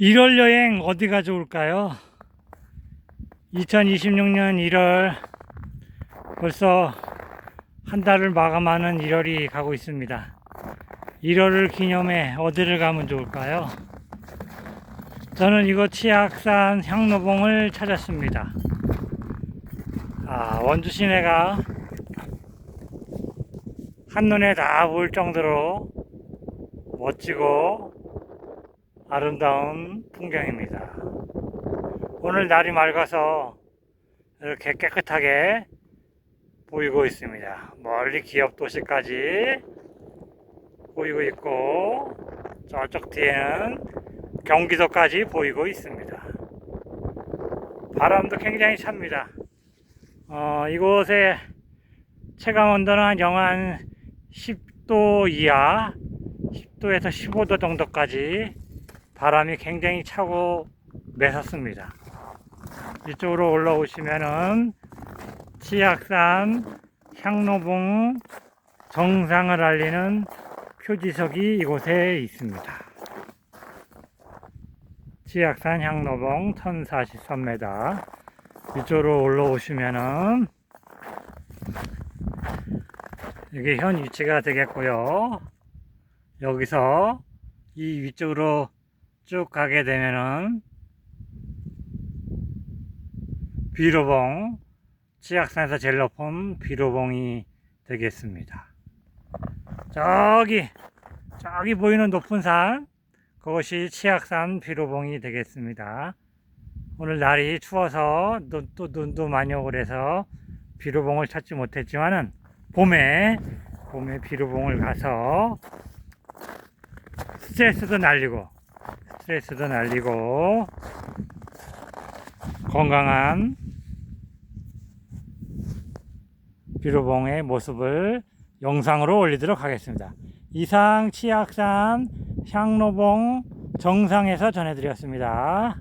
1월 여행 어디가 좋을까요? 2026년 1월 벌써 한 달을 마감하는 1월이 가고 있습니다. 1월을 기념해 어디를 가면 좋을까요? 저는 이곳 치악산 향로봉을 찾았습니다. 아, 원주 시내가 한눈에 다 보일 정도로 멋지고 아름다운 풍경입니다. 오늘 날이 맑아서 이렇게 깨끗하게 보이고 있습니다. 멀리 기업 도시까지 보이고 있고 저쪽 뒤에는 경기도까지 보이고 있습니다. 바람도 굉장히 찹니다. 어, 이곳에 체감 온도는 한 영하 10도 이하, 10도에서 15도 정도까지 바람이 굉장히 차고 매섭습니다. 이쪽으로 올라오시면은 치악산 향로봉 정상을 알리는 표지석이 이곳에 있습니다. 치악산 향로봉 1043m 이쪽으로 올라오시면은 이게 현 위치가 되겠고요. 여기서 이 위쪽으로 쭉 가게 되면은 비로봉 치악산에서 제일 높은 비로봉이 되겠습니다. 저기 저기 보이는 높은 산 그것이 치악산 비로봉이 되겠습니다. 오늘 날이 추워서 눈, 또 눈도 많이 오고 그래서 비로봉을 찾지 못했지만은 봄에 봄에 비로봉을 가서 스트레스도 날리고 스트레스도 날리고 건강한 비로봉의 모습을 영상으로 올리도록 하겠습니다. 이상 치악산 향로봉 정상에서 전해드렸습니다.